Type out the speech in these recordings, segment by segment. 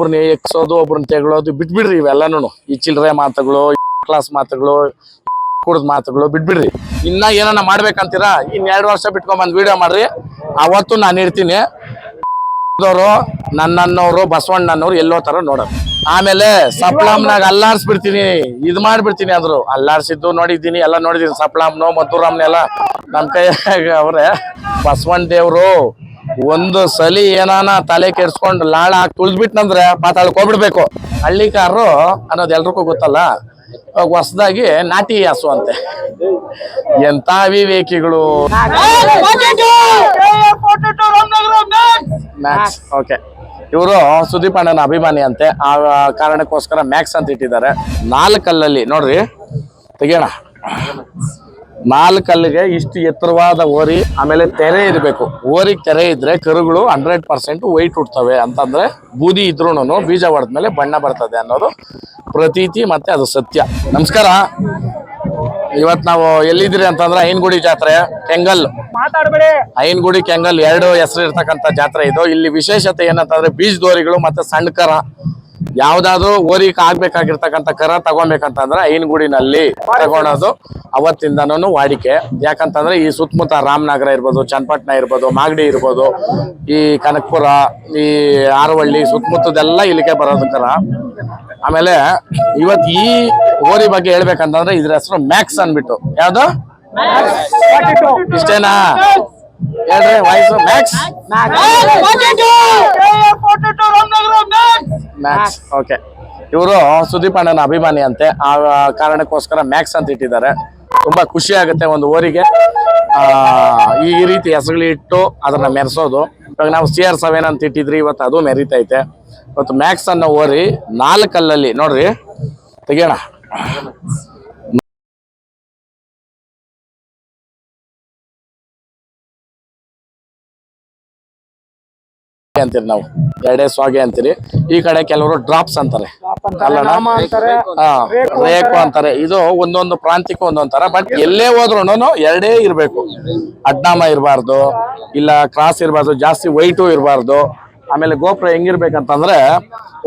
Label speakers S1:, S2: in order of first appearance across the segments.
S1: ಒಬ್ರನ್ನ ಎಕ್ಸೋದು, ಒಬ್ರನ್ನ ತೆಗಳೋದು ಬಿಟ್ಬಿಡ್ರಿ ಇವೆಲ್ಲನೂ ಈ ಚಿಲ್ಲರೆ ಮಾತುಗಳು ಕ್ಲಾಸ್ ಮಾತುಗಳು ಕುಡ್ದ ಮಾತುಗಳು ಬಿಟ್ಬಿಡ್ರಿ. ಇನ್ನ ಏನನ್ನ ಮಾಡ್ಬೇಕಂತೀರಾ? ಇನ್ ಎರಡು ವರ್ಷ ಬಿಟ್ಕೊಂಡ್ ಬಂದ್ ವಿಡಿಯೋ ಮಾಡ್ರಿ. ಅವತ್ತು ನಾನು ಇರ್ತೀನಿ. ಅವರು ನನ್ನವರು ಬಸವಣ್ಣನವ್ರು ಎಲ್ಲೋ ತರ ನೋಡೋದು ಆಮೇಲೆ ಸಪ್ಲಾಮ್ನಾಗ ಅಲ್ಲಾಡ್ಸ್ಬಿಡ್ತೀನಿ ಇದ್ ಮಾಡ್ಬಿಡ್ತೀನಿ ಅಂದ್ರು. ಅಲ್ಲಾರ್ಸಿದ್ದು ನೋಡಿದ್ದೀನಿ, ಎಲ್ಲ ನೋಡಿದೀನಿ ಸಪ್ಲಾಮ್ನು ಮಧುರಾಮ್ನೆಲ್ಲ ನಮ್ ಕೈಯಾಗ ಅವ್ರೆ. ಬಸವಣ್ಣ ದೇವ್ರು ಒಂದು ಸಲಿ ಏನಾನ ತಲೆ ಕೆಡ್ಸ್ಕೊಂಡು ಲಾಳ ಹಾಕಿ ತುಳ್ದ್ಬಿಟ್ನಂದ್ರೆ ಪಾತಾಳಕ್ ಹಳ್ಳಿ ಹಳ್ಳಿಕಾರರು ಅನ್ನೋದು ಎಲ್ರಿಗೂ ಗೊತ್ತಲ್ಲ ಹೊಸದಾಗಿ ನಾಟಿ ಹಸು ಅಂತೆ ಎಂತ ವಿವೇಕಿಗಳು ಓಕೆ ಇವರು ಸುದೀಪ್ ಅಣ್ಣನ ಅಭಿಮಾನಿ ಅಂತೆ. ಆ ಕಾರಣಕ್ಕೋಸ್ಕರ ಮ್ಯಾಕ್ಸ್ ಅಂತ ಇಟ್ಟಿದ್ದಾರೆ. ನಾಲ್ಕಲ್ಲಲ್ಲಿ, ನೋಡ್ರಿ, ತೆಗಿಯೋಣ. ನಾಲ್ಕಲ್ಲಿಗೆ ಇಷ್ಟು ಎತ್ತರವಾದ ಓರಿ ಆಮೇಲೆ ತೆರೆ ಇರಬೇಕು. ಓರಿ ತೆರೆ ಇದ್ರೆ ಕರುಗಳು ಹಂಡ್ರೆಡ್ ಪರ್ಸೆಂಟ್ ವೈಟ್ ಹುಡ್ತವೆ ಅಂತಂದ್ರೆ ಬೂದಿ ಇದ್ರೂ ಬೀಜ ಹೊಡೆದ್ಮೇಲೆ ಬಣ್ಣ ಬರ್ತದೆ ಅನ್ನೋದು ಪ್ರತೀತಿ ಮತ್ತೆ ಅದು ಸತ್ಯ. ನಮಸ್ಕಾರ. ಇವತ್ ನಾವು ಎಲ್ಲಿದ್ದೀರಿ ಅಂತಂದ್ರೆ ಐನ್ಗುಡಿ ಜಾತ್ರೆ ಕೆಂಗಲ್.
S2: ಮಾತಾಡ್ಬೇಡಿ.
S1: ಐನ್ಗುಡಿ ಕೆಂಗಲ್ ಎರಡು ಹೆಸರು ಇರ್ತಕ್ಕಂಥ ಜಾತ್ರೆ ಇದು. ಇಲ್ಲಿ ವಿಶೇಷತೆ ಏನಂತಂದ್ರೆ ಬೀಜ ದೋರಿಗಳು ಮತ್ತೆ ಸಣ್ಣ ಕರ ಯಾವ್ದಾದ್ರು ಓರಿಕ್ ಆಗ್ಬೇಕಾಗಿರ್ತಕ್ಕಂಥ ಕರ ತಗೊಬೇಕಂತಂದ್ರೆ ಐನಗುಡಿನಲ್ಲಿ ತಗೊಳೋದು. ಅವತ್ತಿಂದನೂ ವಾಡಿಕೆ. ಯಾಕಂತಂದ್ರೆ ಈ ಸುತ್ತಮುತ್ತ ರಾಮನಗರ ಇರ್ಬೋದು ಚನ್ನಪಟ್ಟಣ ಇರ್ಬೋದು ಮಾಗಡಿ ಇರ್ಬೋದು ಈ ಕನಕಪುರ ಈ ಆರವಳ್ಳಿ ಸುತ್ತಮುತ್ತದೆಲ್ಲ ಇಲ್ಲಿಗೆ ಬರೋದು ಕರ. ಆಮೇಲೆ ಇವತ್ ಈ ಓರಿ ಬಗ್ಗೆ ಹೇಳ್ಬೇಕಂತಂದ್ರೆ ಇದ್ರ ಹೆಸರು ಮ್ಯಾಕ್ಸ್ ಅನ್ಬಿಟ್ಟು ಯಾವ್ದು? ಇಷ್ಟೇನಾ? ಹೇಳ್ರಿ ವಾಯ್ಸು. ಮ್ಯಾಕ್ಸ್. ಮ್ಯಾಕ್ಸ್ ಓಕೆ ಇವರು ಸುದೀಪ್ ಅಣ್ಣನ ಅಭಿಮಾನಿ ಅಂತೆ ಆ ಕಾರಣಕ್ಕೋಸ್ಕರ ಮ್ಯಾಕ್ಸ್ ಅಂತ ಇಟ್ಟಿದ್ದಾರೆ. ತುಂಬಾ ಖುಷಿ ಆಗುತ್ತೆ ಒಂದು ಓರಿಗೆ ಈ ರೀತಿ ಹೆಸರುಗಳಿಟ್ಟು ಅದನ್ನ ಮೆರೆಸೋದು. ಇವಾಗ ನಾವು ಸಿ ಆರ್ ಸೆವೆನ್ ಅಂತ ಇಟ್ಟಿದ್ರಿ ಇವತ್ತು ಅದು ಮೆರಿತೈತೆ. ಇವತ್ತು ಮ್ಯಾಕ್ಸ್ ಅನ್ನೋ ಓರಿ ನಾಲ್ಕಲ್ಲಲ್ಲಿ ನೋಡ್ರಿ. ತೆಗಿಯೋಣ. ಅಂತೀರಿ ನಾವು. ಎರಡೇ ಸ್ವಾಗೆ ಅಂತೀರಿ. ಈ ಕಡೆ ಕೆಲವರು ಡ್ರಾಪ್ಸ್ ಅಂತಾರೆ. ರೇಕು ಅಂತಾರೆ. ಇದು ಒಂದೊಂದು ಪ್ರಾಂತ್ಯಕ್ಕೂ ಒಂದೊಂದ್ ತರ. ಬಟ್ ಎಲ್ಲೇ ಹೋದ್ರು ಎರಡೇ ಇರ್ಬೇಕು. ಅಡ್ಡಾಮ ಇರಬಾರ್ದು ಇಲ್ಲ ಕ್ರಾಸ್ ಇರಬಾರ್ದು ಜಾಸ್ತಿ ವೈಟು ಇರಬಾರ್ದು. ಆಮೇಲೆ ಗೋಪುರ ಹೆಂಗಿರ್ಬೇಕಂತಂದ್ರೆ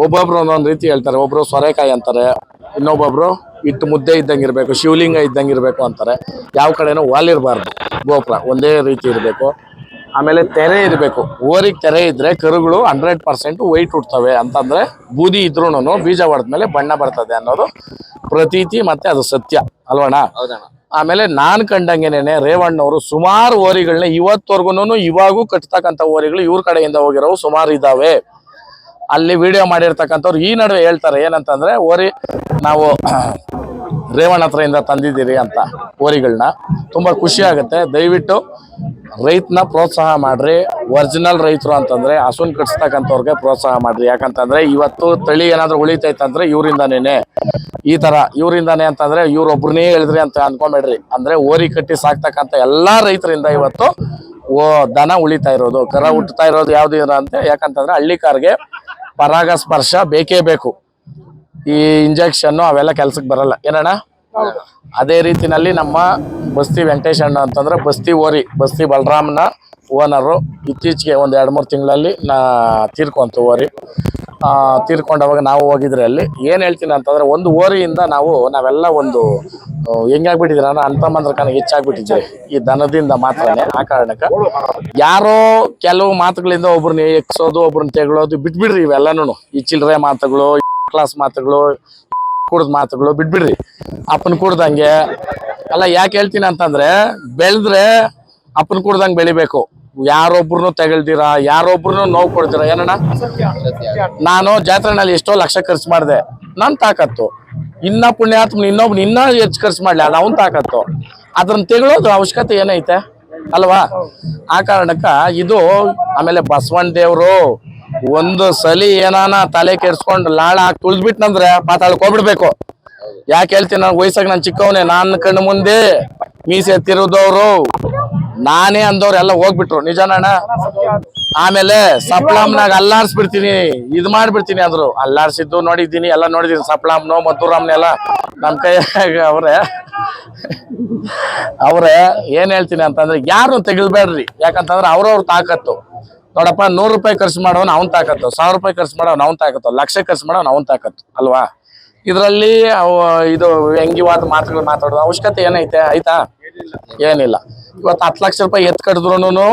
S1: ಒಬ್ಬೊಬ್ರು ಒಂದೊಂದು ರೀತಿ ಹೇಳ್ತಾರೆ. ಒಬ್ರು ಸೊರೆಕಾಯಿ ಅಂತಾರೆ ಇನ್ನೊಬ್ಬೊಬ್ರು ಇಟ್ಟು ಮುದ್ದೆ ಇದ್ದಂಗೆ ಇರಬೇಕು ಶಿವಲಿಂಗ ಇದ್ದಂಗೆ ಇರಬೇಕು ಅಂತಾರೆ. ಯಾವ ಕಡೆನೂ ವಾಲ್ ಇರಬಾರ್ದು. ಗೋಪುರ ಒಂದೇ ರೀತಿ ಇರಬೇಕು. ಆಮೇಲೆ ತೆರೆ ಇರಬೇಕು. ಓರಿಗೆ ತೆರೆ ಇದ್ರೆ ಕರುಗಳು ಹಂಡ್ರೆಡ್ ಪರ್ಸೆಂಟ್ ವೈಟ್ ಹುಡ್ತವೆ ಅಂತಂದ್ರೆ ಬೂದಿ ಇದ್ರೂನು ಬೀಜ ಹೊಡೆದ್ಮೇಲೆ ಬಣ್ಣ ಬರ್ತದೆ ಅನ್ನೋದು ಪ್ರತೀತಿ ಮತ್ತೆ ಅದು ಸತ್ಯ. ಅಲ್ವಣ್ಣ? ಆಮೇಲೆ ನಾನ್ ಕಂಡಂಗೆನೇನೆ ರೇವಣ್ಣವರು ಸುಮಾರು ಓರಿಗಳನ್ನ ಇವತ್ತವರೆಗೂ ಇವಾಗೂ ಕಟ್ತಕ್ಕಂತ ಓರಿಗಳು ಇವ್ರ ಕಡೆಯಿಂದ ಹೋಗಿರೋವು ಸುಮಾರು ಇದಾವೆ. ಅಲ್ಲಿ ವಿಡಿಯೋ ಮಾಡಿರ್ತಕ್ಕಂಥವ್ರು ಈ ನಡುವೆ ಹೇಳ್ತಾರೆ ಏನಂತಂದ್ರೆ ಓರಿ ನಾವು ರೇವಣ್ಣ ಹತ್ರದಿಂದ ತಂದಿದ್ದೀರಿ ಅಂತ ಓರಿಗಳನ್ನ ತುಂಬ ಖುಷಿ ಆಗುತ್ತೆ. ದಯವಿಟ್ಟು ರೈತನ ಪ್ರೋತ್ಸಾಹ ಮಾಡ್ರಿ. ಒರಿಜಿನಲ್ ರೈತರು ಅಂತಂದ್ರೆ ಹಸುನ್ ಕಟ್ಸ್ತಕ್ಕಂಥವ್ರಿಗೆ ಪ್ರೋತ್ಸಾಹ ಮಾಡ್ರಿ. ಯಾಕಂತಂದ್ರೆ ಇವತ್ತು ತಳಿ ಏನಾದ್ರು ಉಳಿತೈತಂದ್ರೆ ಇವರಿಂದನೇ ಈ ತರ ಇವರಿಂದನೇ ಅಂತಂದ್ರೆ ಇವ್ರೊಬ್ರನ್ನೇ ಹೇಳಿದ್ರಿ ಅಂತ ಅನ್ಕೊಂಬೇಡ್ರಿ. ಅಂದ್ರೆ ಓರಿ ಕಟ್ಟಿ ಸಾಕ್ತಕ್ಕಂಥ ಎಲ್ಲಾ ರೈತರಿಂದ ಇವತ್ತು ಓ ದನ ಉಳಿತಾ ಇರೋದು. ಕರ ಹುಟ್ಟುತ್ತಾ ಇರೋದು ಯಾವ್ದು ಅಂತ. ಯಾಕಂತಂದ್ರೆ ಹಳ್ಳಿಕಾರ್ಗೆ ಪರಾಗ ಸ್ಪರ್ಶ ಬೇಕೇ ಬೇಕು. ಈ ಇಂಜೆಕ್ಷನ್ ಅವೆಲ್ಲ ಕೆಲ್ಸಕ್ಕೆ ಬರಲ್ಲ. ಏನಣ್ಣ? ಅದೇ ರೀತಿನಲ್ಲಿ ನಮ್ಮ ಬಸ್ತಿ ವೆಂಕಟೇಶ್ ಅಣ್ಣ ಅಂತಂದ್ರೆ ಬಸ್ತಿ ಓರಿ ಬಸ್ತಿ ಬಲರಾಮ್ನ ಓನರು ಇತ್ತೀಚೆಗೆ ಒಂದು ಎರಡು ಮೂರು ತಿಂಗಳಲ್ಲಿ ನಾ ತೀರ್ಕೊಂತು ಓರಿ. ತೀರ್ಕೊಂಡವಾಗ ನಾವು ಹೋಗಿದ್ರೆ ಅಲ್ಲಿ ಏನು ಹೇಳ್ತೀನಿ ಅಂತಂದ್ರೆ ಒಂದು ಓರಿಯಿಂದ ನಾವು ನಾವೆಲ್ಲ ಒಂದು ಆ, ನಾನು ಅಂತಮ್ಮಂದ್ರೆ ಕಣ ಹೆಚ್ಚಾಗ್ಬಿಟ್ಟಿದ್ದೀವಿ ಈ ದನದಿಂದ ಮಾತ್ರನೇ ಆ ಕಾರಣಕ್ಕೆ. ಯಾರೋ ಕೆಲವು ಮಾತುಗಳಿಂದ ಒಬ್ರನ್ನ ಎಕ್ಸೋದು ಒಬ್ರನ್ನ ತೆಗಳೋದು ಬಿಟ್ಬಿಡ್ರಿ ಇವೆಲ್ಲನೂ ಈ ಚಿಲ್ಲರೆ ಮಾತುಗಳು ಕ್ಲಾಸ್ ಮಾತುಗಳು, ಕುಡ್ದ ಮಾತುಗಳು ಬಿಟ್ಬಿಡ್ರಿ. ಅಪ್ಪನ ಕುಡ್ದಂಗೆ, ಅಲ್ಲ ಯಾಕೆ ಹೇಳ್ತೀನಿ ಅಂತಂದ್ರೆ, ಬೆಳೆದ್ರೆ ಅಪ್ಪನ ಕುಡ್ದಂಗೆ ಬೆಳಿಬೇಕು. ಯಾರೊಬ್ರು ತೆಗಳ್ದಿರಾ ಯಾರೊಬ್ರು ನೋವು ಕೊಡ್ತೀರಾ ಏನಣ್ಣ? ನಾನು ಜಾತ್ರೆನಲ್ಲಿ ಎಷ್ಟೋ ಲಕ್ಷ ಖರ್ಚು ಮಾಡಿದೆ. ನನ್ ತಾಕತ್ತು. ಇನ್ನ ಪುಣ್ಯಾತ್ಮ, ಇನ್ನೊಬ್ನ ಇನ್ನ ಹೆಚ್ಚು ಖರ್ಚು ಮಾಡ್ಲಿ, ಅದು ಅವನ್ ತಾಕತ್ತು. ಅದ್ರನ್ನ ತೆಗಳೋದು ಅವಶ್ಯಕತೆ ಏನೈತೆ? ಅಲ್ವಾ? ಆ ಕಾರಣಕ್ಕ ಇದು ಆಮೇಲೆ ಬಸವಣ್ಣ ದೇವ್ರು. ಒಂದು ಸಲಿ ಏನಾನ ತಲೆ ಕೆಡ್ಸ್ಕೊಂಡು ಲಾಳ ಹಾಕಿ ತುಳ್ದ್ಬಿಟ್ನಂದ್ರೆ ಪಾತಾಳಕ್ಕೆ ಯಾಕೆ ಹೇಳ್ತೀನಿ ನಾನು, ವಯಸ್ಸಾಗ ನಾನು ಚಿಕ್ಕವನೇ ನನ್ನ ಕಣ್ಣು ಮುಂದೆ ಮೀಸೆ ತಿರುದವ್ರು ನಾನೇ ಅಂದವ್ರು ಎಲ್ಲ ಹೋಗ್ಬಿಟ್ರು. ನಿಜನಣ್ಣ ಆಮೇಲೆ ಸಪ್ಲಾಮ್ನಾಗ ಅಲ್ಲಾಡ್ಸ್ಬಿಡ್ತೀನಿ ಇದು ಮಾಡ್ಬಿಡ್ತೀನಿ ಅಂದ್ರು. ಅಲ್ಲಾಡ್ಸಿದ್ದು ನೋಡಿದ್ದೀನಿ, ಎಲ್ಲ ನೋಡಿದೀನಿ ಸಪ್ಲಾಮ್ನು ಮಧುರಾಮ್ನೆಲ್ಲ ನಮ್ಮ ಕೈಯಾಗ ಅವ್ರೆ. ಅವ್ರೆ, ಏನ್ ಹೇಳ್ತೀನಿ ಅಂತಂದ್ರೆ ಯಾರು ತೆಗಿಲ್ಬೇಡ್ರಿ ಯಾಕಂತಂದ್ರೆ ಅವ್ರವ್ರ ತಾಕತ್ತು. ನೋಡಪ್ಪ, ನೂರು ರೂಪಾಯಿ ಖರ್ಚು ಮಾಡೋನು ಅವ್ನ ತಾಕತ್ತು, ಸಾವಿರ ರೂಪಾಯಿ ಖರ್ಚು ಮಾಡೋನು ಅವನ್ ತಾಕತ್ತು, ಲಕ್ಷ ಖರ್ಚು ಮಾಡೋನು ಅವ್ನು ತಾಕತ್ತು, ಅಲ್ವಾ? ಇದರಲ್ಲಿ ಅವು, ಇದು ವ್ಯಂಗ್ಯವಾದ ಮಾತುಗಳು ಮಾತಾಡೋದು, ಅವಶ್ಯಕತೆ ಏನೈತೆ, ಆಯ್ತಾ? ಏನಿಲ್ಲ. ಇವತ್ತು ಹತ್ತು ಲಕ್ಷ ರೂಪಾಯಿ ಎತ್ ಕಡಿದ್ರು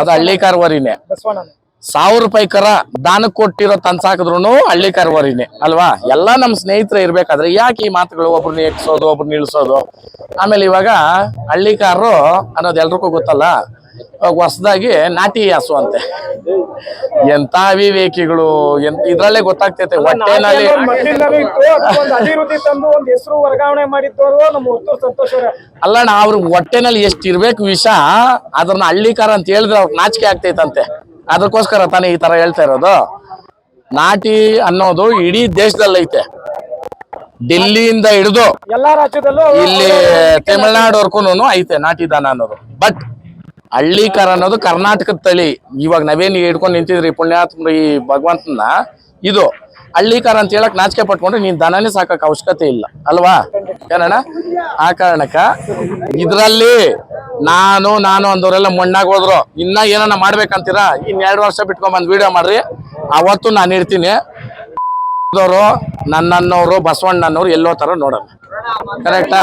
S1: ಅದು ಹಳ್ಳಿ ಕಾರ್ವರಿನೇ. ಸಾವಿರ ರೂಪಾಯಿ ಕರ ದಾನಕ್ಕೆ ಕೊಟ್ಟಿರೋ ತನ್ಸಾಕಿದ್ರು ಹಳ್ಳಿ ಕಾರ್ವರಿನೇ, ಅಲ್ವಾ? ಎಲ್ಲ ನಮ್ಮ ಸ್ನೇಹಿತರು ಇರ್ಬೇಕಾದ್ರೆ ಯಾಕೆ ಈ ಮಾತುಗಳು ಒಬ್ರನ್ನ ಎಕ್ಸೋದು ಒಬ್ರನ್ನ ಇಳಿಸೋದು ಆಮೇಲೆ ಇವಾಗ ಹಳ್ಳಿಕಾರರು ಅನ್ನೋದು ಎಲ್ರಿಗೂ ಗೊತ್ತಲ್ಲ ಹೊಸದಾಗಿ ನಾಟಿ ಹಸು ಅಂತೆ ಎಂತ ವಿವೇಕಿಗಳು ಎಂತ ಇದ್ರಲ್ಲೇ ಗೊತ್ತಾಗ್ತೈತೆ ಹೊಟ್ಟೆನಲ್ಲಿ
S2: ಹೆಸರು ವರ್ಗಾವಣೆ ಮಾಡಿದ್ದವರು ಸಂತೋಷ್
S1: ಅಲ್ಲಣ್ಣ ಅವ್ರ ಹೊಟ್ಟೆನಲ್ಲಿ ಎಷ್ಟು ಇರ್ಬೇಕು ವಿಷ ಅದನ್ನ ಹಳ್ಳಿಕಾರ ಅಂತ ಹೇಳಿದ್ರೆ ಅವ್ರ ನಾಚಿಕೆ ಆಗ್ತೈತಂತೆ. ಅದಕ್ಕೋಸ್ಕರ ತಾನೇ ಈ ತರ ಹೇಳ್ತಾ ಇರೋದು. ನಾಟಿ ಅನ್ನೋದು ಇಡೀ ದೇಶದಲ್ಲಿ ಐತೆ. ಡೆಲ್ಲಿಯಿಂದ ಹಿಡಿದು
S2: ಎಲ್ಲಾ ರಾಜ್ಯದಲ್ಲೂ
S1: ಇಲ್ಲಿ ತಮಿಳ್ನಾಡುವರ್ಗೂನು ಐತೆ ನಾಟಿ ದಾನ ಅನ್ನೋದು. ಬಟ್ ಹಳ್ಳಿಕಾರ ಅನ್ನೋದು ಕರ್ನಾಟಕದ ತಳಿ. ಇವಾಗ ನಾವೇನು ಹಿಡ್ಕೊಂಡು ನಿಂತಿದ್ರಿ ಪುಣ್ಯಾತ್ಮ ಈ ಭಗವಂತನ ಇದು ಹಳ್ಳಿಕಾರ ಅಂತ ಹೇಳಕ್ ನಾಚಿಕೆ ಪಟ್ಕೊಂಡ್ರೆ ನೀನ್ ದನನೇ ಸಾಕಕ್ ಅವಶ್ಯಕತೆ ಇಲ್ಲ. ಅಲ್ವಾ? ಏನಣ್ಣ? ಆ ಕಾರಣಕ್ಕ ಇದ್ರಲ್ಲಿ ನಾನು ನಾನು ಅಂದವರೆಲ್ಲ ಮಣ್ಣಾಗ ಹೋದ್ರು. ಇನ್ನ ಏನನ್ನ ಮಾಡ್ಬೇಕಂತೀರಾ? ಇನ್ ಎರಡು ವರ್ಷ ಬಿಟ್ಕೊಂಡ್ ಬಂದ್ ವಿಡಿಯೋ ಮಾಡ್ರಿ. ಅವತ್ತು ನಾನು ಇರ್ತೀನಿ. ನನ್ನನ್ನವರು ಬಸವಣ್ಣನವ್ರು ಎಲ್ಲೋ ತರ ನೋಡೋಣ. ಕರೆಕ್ಟಾ